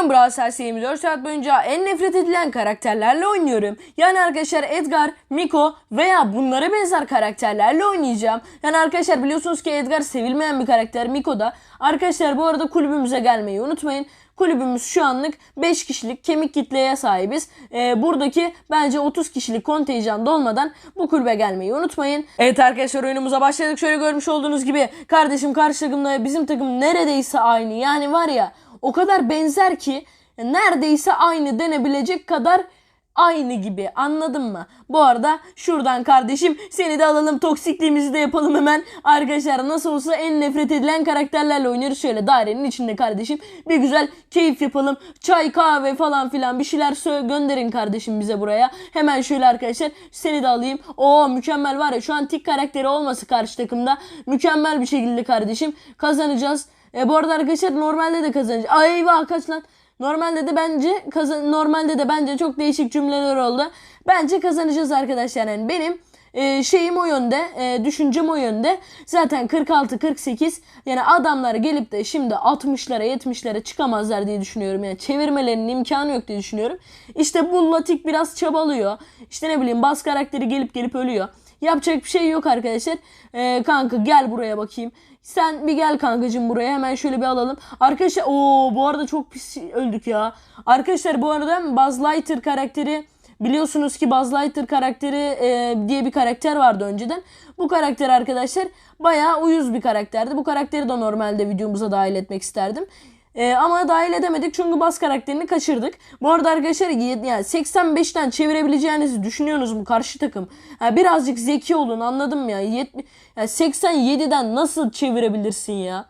oynuyorum Brawl Stars 24 saat boyunca en nefret edilen karakterlerle oynuyorum. Yani arkadaşlar Edgar, Miko veya bunlara benzer karakterlerle oynayacağım. Yani arkadaşlar biliyorsunuz ki Edgar sevilmeyen bir karakter Miko da. Arkadaşlar bu arada kulübümüze gelmeyi unutmayın. Kulübümüz şu anlık 5 kişilik kemik kitleye sahibiz. Ee, buradaki bence 30 kişilik kontenjan dolmadan bu kulübe gelmeyi unutmayın. Evet arkadaşlar oyunumuza başladık. Şöyle görmüş olduğunuz gibi kardeşim karşı takımla bizim takım neredeyse aynı. Yani var ya o kadar benzer ki neredeyse aynı denebilecek kadar aynı gibi anladın mı? Bu arada şuradan kardeşim seni de alalım toksikliğimizi de yapalım hemen. Arkadaşlar nasıl olsa en nefret edilen karakterlerle oynuyoruz. Şöyle dairenin içinde kardeşim bir güzel keyif yapalım. Çay kahve falan filan bir şeyler sö- gönderin kardeşim bize buraya. Hemen şöyle arkadaşlar seni de alayım. Oo mükemmel var ya şu an tik karakteri olması karşı takımda. Mükemmel bir şekilde kardeşim kazanacağız. E, bu arada arkadaşlar normalde de kazanacağız. Ay eyvah kaç lan. Normalde de bence kazan normalde de bence çok değişik cümleler oldu. Bence kazanacağız arkadaşlar. Yani benim e, şeyim o yönde, e, düşüncem o yönde. Zaten 46 48 yani adamlar gelip de şimdi 60'lara 70'lere çıkamazlar diye düşünüyorum. Yani çevirmelerinin imkanı yok diye düşünüyorum. İşte bu Latik biraz çabalıyor. İşte ne bileyim bas karakteri gelip gelip ölüyor. Yapacak bir şey yok arkadaşlar. Ee, kanka gel buraya bakayım. Sen bir gel kankacım buraya hemen şöyle bir alalım. Arkadaşlar o bu arada çok pis öldük ya. Arkadaşlar bu arada Buzz Lightyear karakteri biliyorsunuz ki Buzz Lightyear karakteri e, diye bir karakter vardı önceden. Bu karakter arkadaşlar bayağı uyuz bir karakterdi. Bu karakteri de normalde videomuza dahil etmek isterdim. Ee, ama dahil edemedik çünkü bas karakterini kaçırdık. Bu arada arkadaşlar yani 85'ten çevirebileceğinizi düşünüyorsunuz mu karşı takım? Ha, birazcık zeki olun anladım ya. Yet- yani 87'den nasıl çevirebilirsin ya?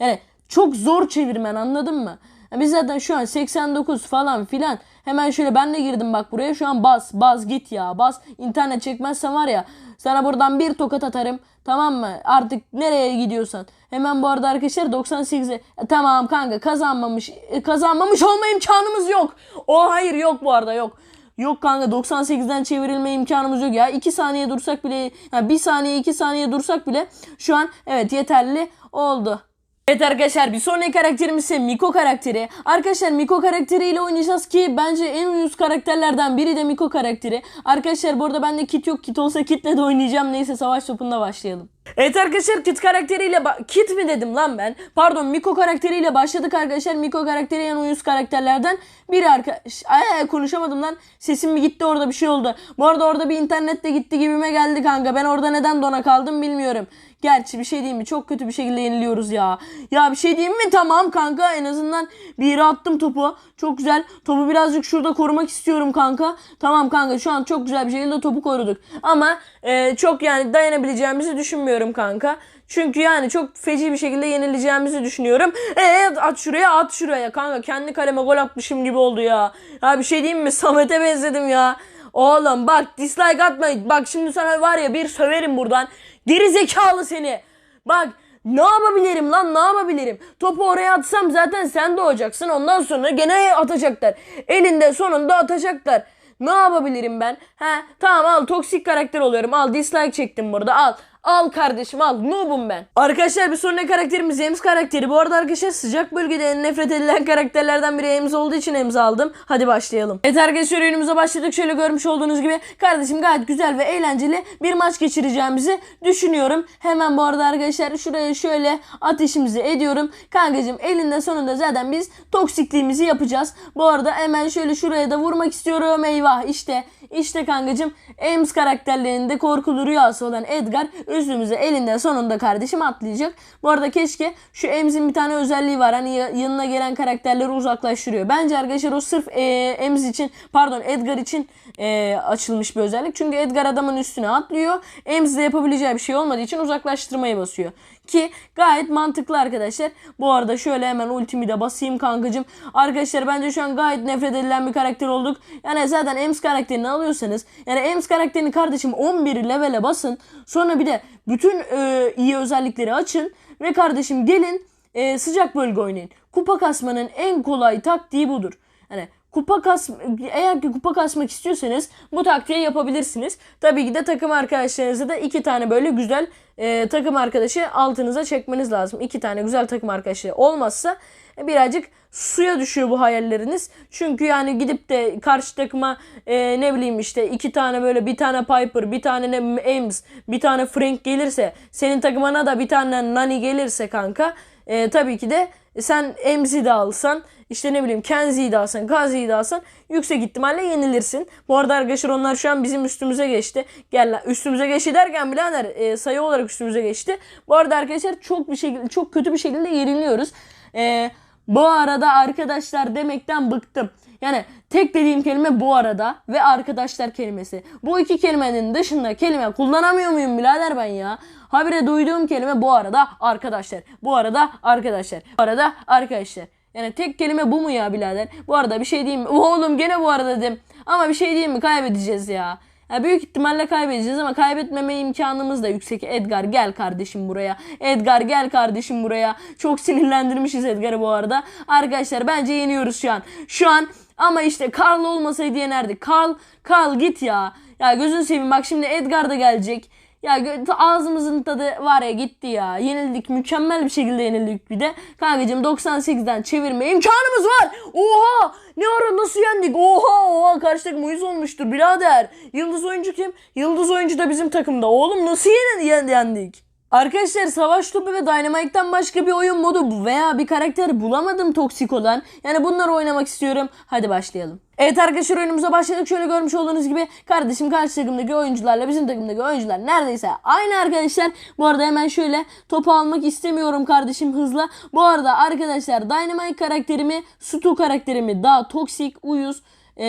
Yani çok zor çevirmen anladın mı? Ya biz zaten şu an 89 falan filan. Hemen şöyle ben de girdim bak buraya. Şu an bas bas git ya bas. internet çekmezsen var ya sana buradan bir tokat atarım. Tamam mı? Artık nereye gidiyorsan. Hemen bu arada arkadaşlar 98'e E, tamam kanka kazanmamış e, kazanmamış olma imkanımız yok. O hayır yok bu arada yok. Yok kanka 98'den çevrilme imkanımız yok ya. 2 saniye dursak bile yani 1 saniye 2 saniye dursak bile şu an evet yeterli oldu. Evet arkadaşlar bir sonraki karakterimiz ise Miko karakteri. Arkadaşlar Miko karakteriyle oynayacağız ki bence en uyuz karakterlerden biri de Miko karakteri. Arkadaşlar bu arada bende kit yok. Kit olsa kitle de oynayacağım. Neyse savaş topunda başlayalım. Evet arkadaşlar Kit karakteriyle Kit mi dedim lan ben? Pardon Miko karakteriyle başladık arkadaşlar. Miko karakteri en uyuz karakterlerden biri arkadaş. Ay konuşamadım lan. Sesim mi gitti orada bir şey oldu. Bu arada orada bir internet de gitti gibime geldi kanka. Ben orada neden dona kaldım bilmiyorum. Gerçi bir şey diyeyim mi? Çok kötü bir şekilde yeniliyoruz ya. Ya bir şey diyeyim mi? Tamam kanka en azından bir yere attım topu. Çok güzel. Topu birazcık şurada korumak istiyorum kanka. Tamam kanka şu an çok güzel bir şekilde topu koruduk. Ama e, çok yani dayanabileceğimizi düşünmüyorum kanka. Çünkü yani çok feci bir şekilde yenileceğimizi düşünüyorum. Eee at şuraya at şuraya kanka. Kendi kaleme gol atmışım gibi oldu ya. Ya bir şey diyeyim mi? Samet'e benzedim ya. Oğlum bak dislike atmayın. Bak şimdi sana var ya bir söverim buradan. Geri zekalı seni. Bak ne yapabilirim lan ne yapabilirim? Topu oraya atsam zaten sen doğacaksın. Ondan sonra gene atacaklar. Elinde sonunda atacaklar. Ne yapabilirim ben? He tamam al toksik karakter oluyorum. Al dislike çektim burada al. Al kardeşim al. Noob'um ben. Arkadaşlar bir sonraki karakterimiz Ems karakteri. Bu arada arkadaşlar sıcak bölgede en nefret edilen karakterlerden biri Ems olduğu için Ems aldım. Hadi başlayalım. Evet arkadaşlar oyunumuza başladık. Şöyle görmüş olduğunuz gibi kardeşim gayet güzel ve eğlenceli bir maç geçireceğimizi düşünüyorum. Hemen bu arada arkadaşlar şuraya şöyle ateşimizi ediyorum. Kankacım elinde sonunda zaten biz toksikliğimizi yapacağız. Bu arada hemen şöyle şuraya da vurmak istiyorum. Eyvah işte işte kankacım Ems karakterlerinde korkulu rüyası olan Edgar üstümüze elinde sonunda kardeşim atlayacak. Bu arada keşke şu Ems'in bir tane özelliği var. Hani ya- yanına gelen karakterleri uzaklaştırıyor. Bence arkadaşlar o sırf e, Ems için pardon Edgar için e, açılmış bir özellik. Çünkü Edgar adamın üstüne atlıyor. Ems de yapabileceği bir şey olmadığı için uzaklaştırmayı basıyor. Ki gayet mantıklı arkadaşlar. Bu arada şöyle hemen ultimi de basayım kankacım. Arkadaşlar bence şu an gayet nefret edilen bir karakter olduk. Yani zaten Ems karakterini alıyorsanız yani Ems karakterini kardeşim 11 levele basın. Sonra bir de bütün e, iyi özellikleri açın. Ve kardeşim gelin e, sıcak bölge oynayın. Kupa kasmanın en kolay taktiği budur. Hani kupa kas eğer ki kupa kasmak istiyorsanız bu taktiği yapabilirsiniz. Tabii ki de takım arkadaşlarınızı da iki tane böyle güzel e, takım arkadaşı altınıza çekmeniz lazım. İki tane güzel takım arkadaşı olmazsa e, birazcık suya düşüyor bu hayalleriniz. Çünkü yani gidip de karşı takıma e, ne bileyim işte iki tane böyle bir tane Piper, bir tane ne Ames, bir tane Frank gelirse senin takımına da bir tane Nani gelirse kanka e, tabii ki de sen Ames'i de alsan işte ne bileyim Kenzie'yi de alsan, Kazi'yi de alsan yüksek ihtimalle yenilirsin. Bu arada arkadaşlar onlar şu an bizim üstümüze geçti. Gel üstümüze geçti derken birader e, sayı olarak üstümüze geçti. Bu arada arkadaşlar çok bir şekilde çok kötü bir şekilde yeniliyoruz. E, bu arada arkadaşlar demekten bıktım. Yani tek dediğim kelime bu arada ve arkadaşlar kelimesi. Bu iki kelimenin dışında kelime kullanamıyor muyum birader ben ya? Habire duyduğum kelime bu arada arkadaşlar. Bu arada arkadaşlar. Bu arada arkadaşlar. Yani tek kelime bu mu ya birader? Bu arada bir şey diyeyim mi? Oğlum gene bu arada dedim. Ama bir şey diyeyim mi? Kaybedeceğiz ya. Ya büyük ihtimalle kaybedeceğiz ama kaybetmeme imkanımız da yüksek. Edgar gel kardeşim buraya. Edgar gel kardeşim buraya. Çok sinirlendirmişiz Edgar'ı bu arada. Arkadaşlar bence yeniyoruz şu an. Şu an ama işte Carl olmasaydı yenerdik. Carl, Carl git ya. Ya gözünü seveyim bak şimdi Edgar da gelecek. Ya ağzımızın tadı var ya gitti ya. Yenildik. Mükemmel bir şekilde yenildik bir de. Kankacığım 98'den çevirme imkanımız var. Oha! Ne ara nasıl yendik? Oha oha karşı takım uyuz olmuştur birader. Yıldız oyuncu kim? Yıldız oyuncu da bizim takımda. Oğlum nasıl yen- yen- yendik? Arkadaşlar savaş topu ve Dynamite'den başka bir oyun modu veya bir karakter bulamadım toksik olan. Yani bunları oynamak istiyorum. Hadi başlayalım. Evet arkadaşlar oyunumuza başladık. Şöyle görmüş olduğunuz gibi kardeşim karşı takımdaki oyuncularla bizim takımdaki oyuncular neredeyse aynı arkadaşlar. Bu arada hemen şöyle topu almak istemiyorum kardeşim hızla. Bu arada arkadaşlar Dynamite karakterimi, Stu karakterimi daha toksik, uyuz, ee,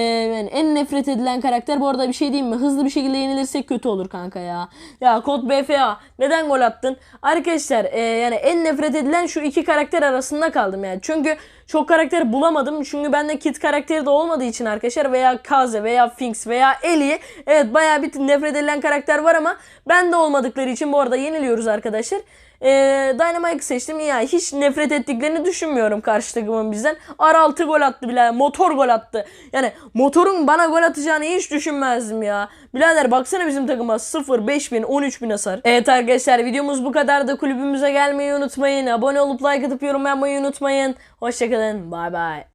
en nefret edilen karakter bu arada bir şey diyeyim mi? Hızlı bir şekilde yenilirsek kötü olur kanka ya. Ya kod BFA neden gol attın? Arkadaşlar e, yani en nefret edilen şu iki karakter arasında kaldım yani. Çünkü çok karakter bulamadım. Çünkü bende Kit karakteri de olmadığı için arkadaşlar veya Kaze veya Finks veya Ellie evet bayağı bir nefret edilen karakter var ama bende olmadıkları için bu arada yeniliyoruz arkadaşlar. Ee, Dynamite seçtim. Ya hiç nefret ettiklerini düşünmüyorum karşı takımın bizden. R6 gol attı bile. Motor gol attı. Yani motorun bana gol atacağını hiç düşünmezdim ya. Birader baksana bizim takıma 0, 5000, 13000 hasar. Evet arkadaşlar videomuz bu kadar da kulübümüze gelmeyi unutmayın. Abone olup like atıp yorum yapmayı unutmayın. Hoşçakalın. Bay bay.